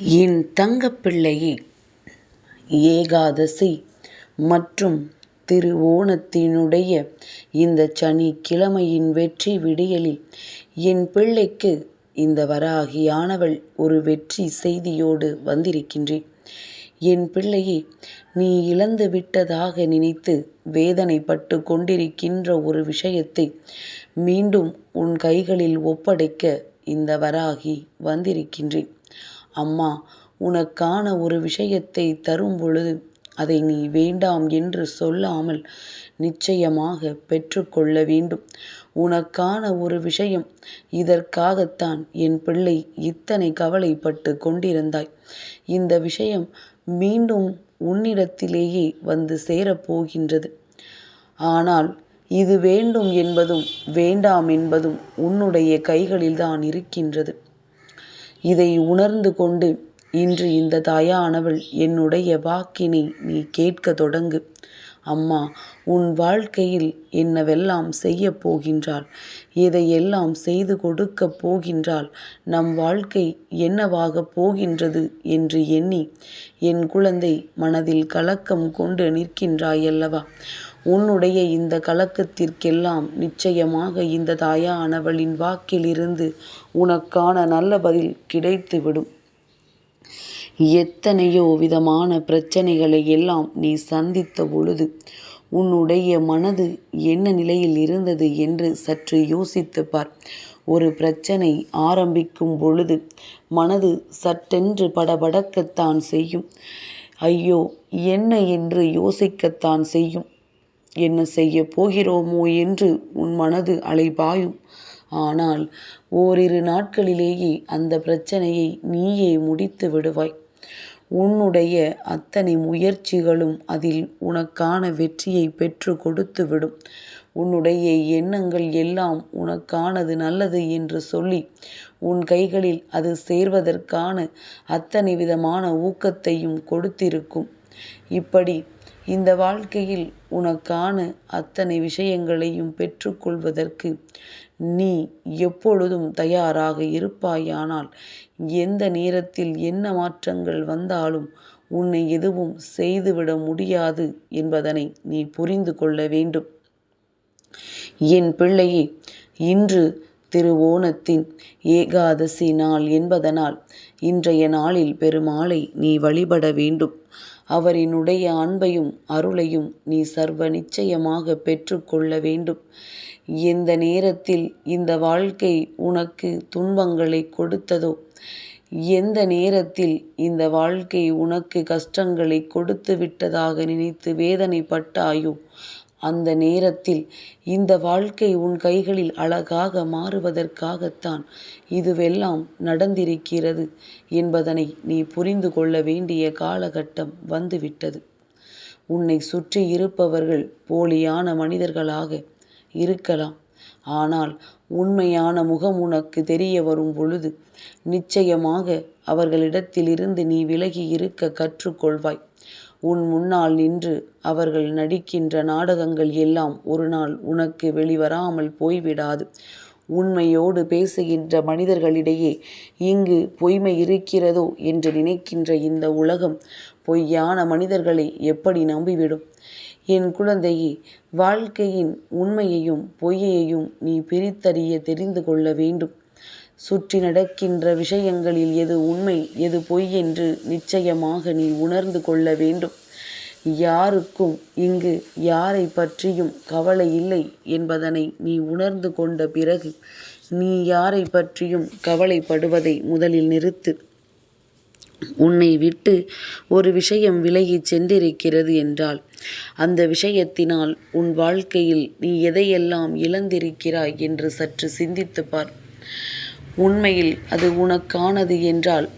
என் தங்கப்பிள்ளையே ஏகாதசி மற்றும் திருவோணத்தினுடைய இந்த சனிக்கிழமையின் வெற்றி விடியலில் என் பிள்ளைக்கு இந்த வராகியானவள் ஒரு வெற்றி செய்தியோடு வந்திருக்கின்றேன். என் பிள்ளையே நீ இழந்து விட்டதாக நினைத்து வேதனைப்பட்டு கொண்டிருக்கின்ற ஒரு விஷயத்தை மீண்டும் உன் கைகளில் ஒப்படைக்க இந்த வராகி வந்திருக்கின்றேன். அம்மா உனக்கான ஒரு விஷயத்தை தரும் பொழுது அதை நீ வேண்டாம் என்று சொல்லாமல் நிச்சயமாக பெற்றுக்கொள்ள வேண்டும். உனக்கான ஒரு விஷயம் இதற்காகத்தான் என் பிள்ளை இத்தனை கவலைப்பட்டு கொண்டிருந்தாய். இந்த விஷயம் மீண்டும் உன்னிடத்திலேயே வந்து சேரப்போகின்றது ஆனால் இது வேண்டும் என்பதும் வேண்டாம் என்பதும் உன்னுடைய கைகளில்தான் இருக்கின்றது. இதை உணர்ந்து கொண்டு இன்று இந்த தாயானவள் என்னுடைய வாக்கினை நீ கேட்க தொடங்கு. அம்மா உன் வாழ்க்கையில் என்னவெல்லாம் செய்ய போகின்றாள்? எதையெல்லாம் செய்து கொடுக்க போகின்றாள்? நம் வாழ்க்கை என்னவாக போகின்றது என்று எண்ணி என் குழந்தை மனதில் கலக்கம் கொண்டு நிற்கின்றாயல்லவா? உன்னுடைய இந்த கலக்கத்திற்கெல்லாம் நிச்சயமாக இந்த தாயானவளின் வாக்கிலிருந்து உனக்கான நல்ல பதில் கிடைத்துவிடும். எத்தனையோ விதமான பிரச்சனைகளை எல்லாம் நீ சந்தித்த பொழுது உன்னுடைய மனது என்ன நிலையில் இருந்தது என்று சற்று யோசித்து பார். ஒரு பிரச்சனை ஆரம்பிக்கும் பொழுது மனது சட்டென்று படபடக்கத்தான் செய்யும். ஐயோ என்ன என்று யோசிக்கத்தான் செய்யும். என்ன செய்ய போகிறோமோ என்று உன் மனது அலைபாயும். ஆனால் ஓரிரு நாட்களிலேயே அந்த பிரச்சனையை நீயே முடித்து விடுவாய். உன்னுடைய அத்தனை முயற்சிகளும் அதில் உனக்கான வெற்றியை பெற்று கொடுத்துவிடும் உன்னுடைய எண்ணங்கள் எல்லாம் உனக்கானது நல்லது என்று சொல்லி உன் கைகளில் அது சேர்வதற்கான அத்தனை விதமான ஊக்கத்தையும் கொடுத்திருக்கும். இப்படி இந்த வாழ்க்கையில் உனக்கான அத்தனை விஷயங்களையும் பெற்றுக்கொள்வதற்கு நீ எப்பொழுதும் தயாராக இருப்பாயானால் எந்த நேரத்தில் என்ன மாற்றங்கள் வந்தாலும் உன்னை எதுவும் செய்துவிட முடியாது என்பதனை நீ புரிந்து கொள்ள வேண்டும். என் பிள்ளையே இன்று திருவோணத்தின் ஏகாதசி நாள் என்பதனால் இன்றைய நாளில் பெருமாளை நீ வழிபட வேண்டும். அவரினுடைய அன்பையும் அருளையும் நீ சர்வ நிச்சயமாக பெற்றுக்கொள்ள வேண்டும். எந்த நேரத்தில் இந்த வாழ்க்கை உனக்கு துன்பங்களை கொடுத்ததோ எந்த நேரத்தில் இந்த வாழ்க்கை உனக்கு கஷ்டங்களை கொடுத்து விட்டதாக நினைத்து வேதனைப்பட்டாயோ அந்த நேரத்தில் இந்த வாழ்க்கை உன் கைகளில் அழகாக மாறுவதற்காகத்தான் இதுவெல்லாம் நடந்திருக்கிறது என்பதனை நீ புரிந்து கொள்ள வேண்டிய காலகட்டம் வந்துவிட்டது. உன்னை சுற்றி இருப்பவர்கள் போலியான மனிதர்களாக இருக்கலாம். ஆனால் உண்மையான முகம் உனக்கு தெரிய வரும் பொழுது நிச்சயமாக அவர்களிடத்திலிருந்து நீ விலகி இருக்க கற்றுக்கொள்வாய். உன் முன்னால் நின்று அவர்கள் நடிக்கின்ற நாடகங்கள் எல்லாம் ஒரு நாள் உனக்கு வெளிவராமல் போய்விடாது. உண்மையோடு பேசுகின்ற மனிதர்களிடையே இங்கு பொய்மை இருக்கிறதோ என்று நினைக்கின்ற இந்த உலகம் பொய்யான மனிதர்களை எப்படி நம்பிவிடும்? என் குழந்தையே வாழ்க்கையின் உண்மையையும் பொய்யையும் நீ பிரித்தறிய தெரிந்து கொள்ள வேண்டும். சுற்றி நடக்கின்ற விஷயங்களில் எது உண்மை எது பொய் என்று நிச்சயமாக நீ உணர்ந்து கொள்ள வேண்டும். யாருக்கும் இங்கு யாரை பற்றியும் கவலை இல்லை என்பதனை நீ உணர்ந்து கொண்ட பிறகு நீ யாரை பற்றியும் கவலைப்படுவதை முதலில் நிறுத்து. உன்னை விட்டு ஒரு விஷயம் விலகிச் சென்றிருக்கிறது என்றால் அந்த விஷயத்தினால் உன் வாழ்க்கையில் நீ எதையெல்லாம் இழந்திருக்கிறாய் என்று சற்று சிந்தித்து பார். உண்மையில் அது உனக்கானது என்றால்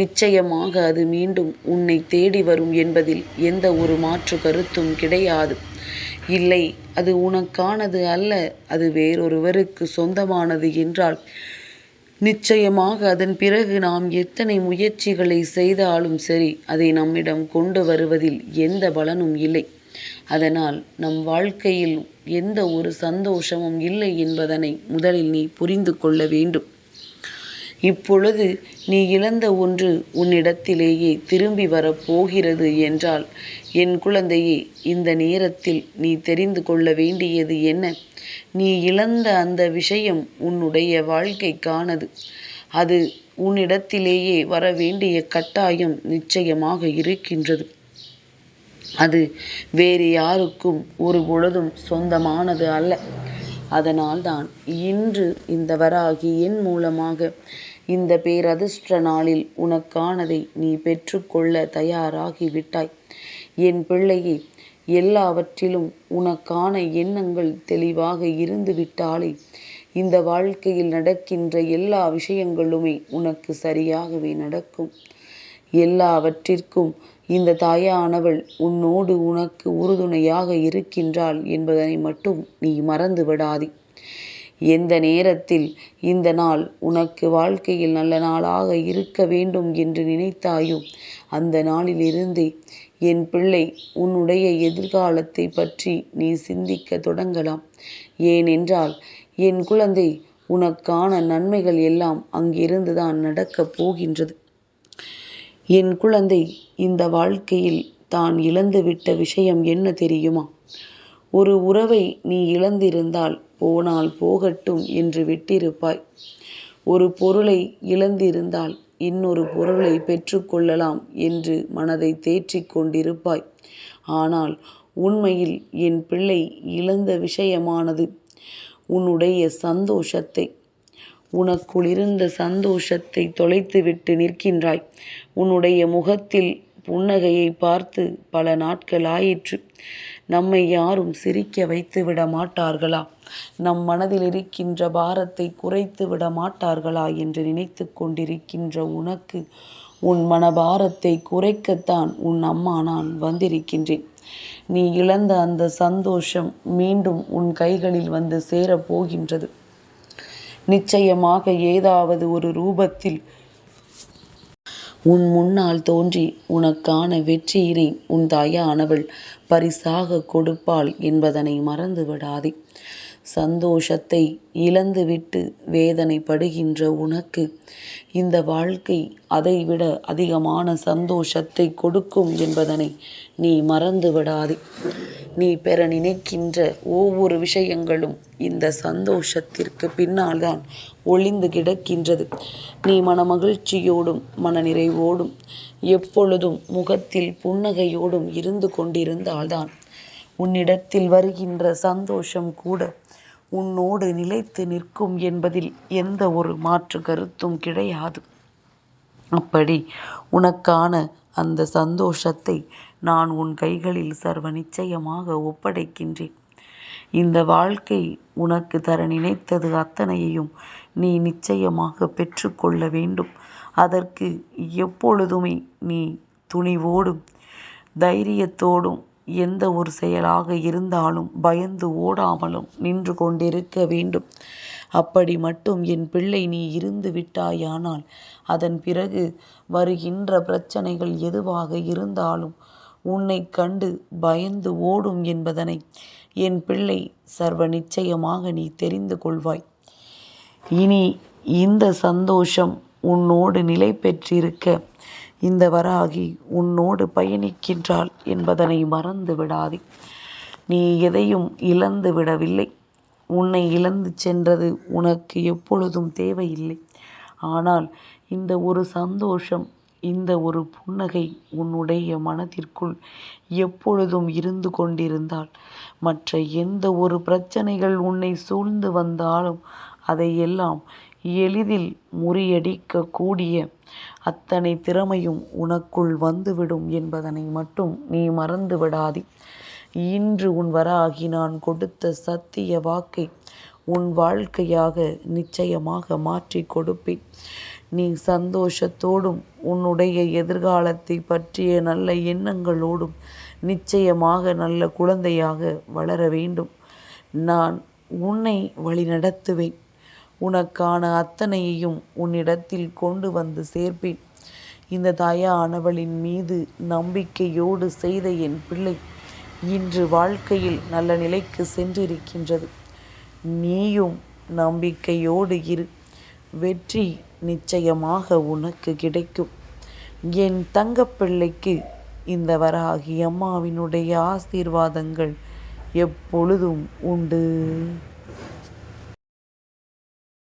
நிச்சயமாக அது மீண்டும் உன்னை தேடி வரும் என்பதில் எந்த ஒரு மாற்று கருத்தும் கிடையாது. இல்லை அது உனக்கானது அல்ல அது வேறொருவருக்கு சொந்தமானது என்றால் நிச்சயமாக அதன் பிறகு நாம் எத்தனை முயற்சிகளை செய்தாலும் சரி அதை நம்மிடம் கொண்டு வருவதில் எந்த பலனும் இல்லை. அதனால் நம் வாழ்க்கையில் எந்த ஒரு சந்தோஷமும் இல்லை என்பதனை முதலில் நீ புரிந்து கொள்ள வேண்டும். இப்பொழுது நீ இழந்த ஒன்று உன்னிடத்திலேயே திரும்பி வரப்போகிறது என்றால் என் குழந்தையே இந்த நேரத்தில் நீ தெரிந்து கொள்ள வேண்டியது என்ன? நீ இழந்த அந்த விஷயம் உன்னுடைய வாழ்க்கைக்கானது அது உன்னிடத்திலேயே வர வேண்டிய கட்டாயம் நிச்சயமாக இருக்கின்றது. அது வேறு யாருக்கும் ஒரு பொழுதும் சொந்தமானது அல்ல. அதனால்தான் இன்று இந்த வராகி என் மூலமாக இந்த பேரதிர்ஷ்ட நாளில் உனக்கானதை நீ பெற்றுக்கொள்ள தயாராகி விட்டாய் என் பிள்ளையே எல்லாவற்றிலும் உனக்கான எண்ணங்கள் தெளிவாக இருந்து விட்டாலே இந்த வாழ்க்கையில் நடக்கின்ற எல்லா விஷயங்களுமே உனக்கு சரியாகவே நடக்கும். எல்லாவற்றிற்கும் இந்த தாயானவள் உன்னோடு உனக்கு உறுதுணையாக இருக்கின்றாள் என்பதனை மட்டும் நீ மறந்து விடாதே எந்த நேரத்தில் இந்த நாள் உனக்கு வாழ்க்கையில் நல்ல நாளாக இருக்க வேண்டும் என்று நினைத்தாயோ? அந்த நாளிலிருந்தே என் பிள்ளை உன்னுடைய எதிர்காலத்தை பற்றி நீ சிந்திக்க தொடங்கலாம். ஏனென்றால் என் குழந்தை உனக்கான நன்மைகள் எல்லாம் அங்கிருந்துதான் நடக்கப் போகின்றது. என் குழந்தை இந்த வாழ்க்கையில் தான் இழந்துவிட்ட விஷயம் என்ன தெரியுமா? ஒரு உறவை நீ இழந்திருந்தால் போனால் போகட்டும் என்று விட்டிருப்பாய். ஒரு பொருளை இழந்திருந்தால் இன்னொரு பொருளை பெற்றுக்கொள்ளலாம் என்று மனதை தேற்றிக் கொண்டிருப்பாய். ஆனால் உண்மையில் என் பிள்ளை இழந்த விஷயமானது உன்னுடைய சந்தோஷத்தை உனக்குள் இருந்த சந்தோஷத்தை தொலைத்துவிட்டு நிற்கின்றாய். உன்னுடைய முகத்தில் புன்னகையை பார்த்து பல நாட்கள் ஆயிற்று. நம்மை யாரும் சிரிக்க வைத்து விட மாட்டார்களா? நம் மனதில் இருக்கின்ற பாரத்தை குறைத்து விட மாட்டார்களா என்று நினைத்து கொண்டிருக்கின்ற உனக்கு உன் மனபாரத்தை குறைக்கத்தான் உன் அம்மா நான் வந்திருக்கின்றேன். நீ இழந்த அந்த சந்தோஷம் மீண்டும் உன் கைகளில் வந்து சேரப்போகின்றது நிச்சயமாக ஏதாவது ஒரு ரூபத்தில் உன் முன்னால் தோன்றி உனக்கான வெற்றியினை உன் தாயானவள் பரிசாக கொடுப்பாள் என்பதனை மறந்து விடாதே சந்தோஷத்தை இழந்துவிட்டு வேதனைப்படுகின்ற உனக்கு இந்த வாழ்க்கை அதைவிட அதிகமான சந்தோஷத்தை கொடுக்கும் என்பதனை நீ மறந்து விடாதே நீ பெற நினைக்கின்ற ஒவ்வொரு விஷயங்களும் இந்த சந்தோஷத்திற்கு பின்னால்தான் ஒளிந்து கிடக்கின்றது. நீ மனமகிழ்ச்சியோடும் மனநிறைவோடும் எப்பொழுதும் முகத்தில் புன்னகையோடும் இருந்து கொண்டிருந்தால்தான் உன்னிடத்தில் வருகின்ற சந்தோஷம் கூட உன்னோடு நிலைத்து நிற்கும் என்பதில் எந்த ஒரு மாற்று கருத்தும் கிடையாது. அப்படி உனக்கான அந்த சந்தோஷத்தை நான் உன் கைகளில் சர்வ நிச்சயமாக ஒப்படைக்கின்றேன். இந்த வாழ்க்கை உனக்கு தர நினைத்தது அத்தனையையும் நீ நிச்சயமாக பெற்றுக்கொள்ள வேண்டும். அதற்கு எப்பொழுதுமே நீ துணிவோடும் தைரியத்தோடும் எந்த ஒரு செயலாக இருந்தாலும் பயந்து ஓடாமலும் நின்று கொண்டிருக்க வேண்டும். அப்படி மட்டும் என் பிள்ளை நீ இருந்து விட்டாயானால் அதன் பிறகு வருகின்ற பிரச்சனைகள் எதுவாக இருந்தாலும் உன்னை கண்டு பயந்து ஓடும் என்பதனை என் பிள்ளை சர்வ நிச்சயமாக நீ தெரிந்து கொள்வாய். இனி இந்த சந்தோஷம் உன்னோடு நிலை பெற்றிருக்க இந்த வராகி உன்னோடு பயணிக்கின்றாள் என்பதனை மறந்து விடாதே. நீ எதையும் இழந்து விடவில்லை. உன்னை இழந்து சென்றது உனக்கு எப்பொழுதும் தேவையில்லை. ஆனால் இந்த ஒரு சந்தோஷம் இந்த ஒரு புன்னகை உன்னுடைய மனதிற்குள் எப்பொழுதும் இருந்து கொண்டிருந்தால் மற்ற எந்த ஒரு பிரச்சனைகள் உன்னை சூழ்ந்து வந்தாலும் அதையெல்லாம் எளிதில் முறியடிக்கக்கூடிய அத்தனை திறமையும் உனக்குள் வந்துவிடும் என்பதனை மட்டும் நீ மறந்து விடாதே இன்று உன் வராகி நான் கொடுத்த சத்திய வாக்கை உன் வாழ்க்கையாக நிச்சயமாக மாற்றி கொடுப்பேன். நீ சந்தோஷத்தோடும் உன்னுடைய எதிர்காலத்தை பற்றிய நல்ல எண்ணங்களோடும் நிச்சயமாக நல்ல குழந்தையாக வளர வேண்டும். நான் உன்னை வழிநடத்துவேன். உனக்கான அத்தனையையும் உன்னிடத்தில் கொண்டு வந்து சேர்ப்பேன். இந்த தாயானவளின் மீது நம்பிக்கையோடு செய்த என் பிள்ளை இன்று வாழ்க்கையில் நல்ல நிலைக்கு சென்றிருக்கின்றது. நீயும் நம்பிக்கையோடு இரு. வெற்றி நிச்சயமாக உனக்கு கிடைக்கும். என் தங்கப்பிள்ளைக்கு இந்த வராகி அம்மாவினுடைய ஆசீர்வாதங்கள் எப்பொழுதும் உண்டு.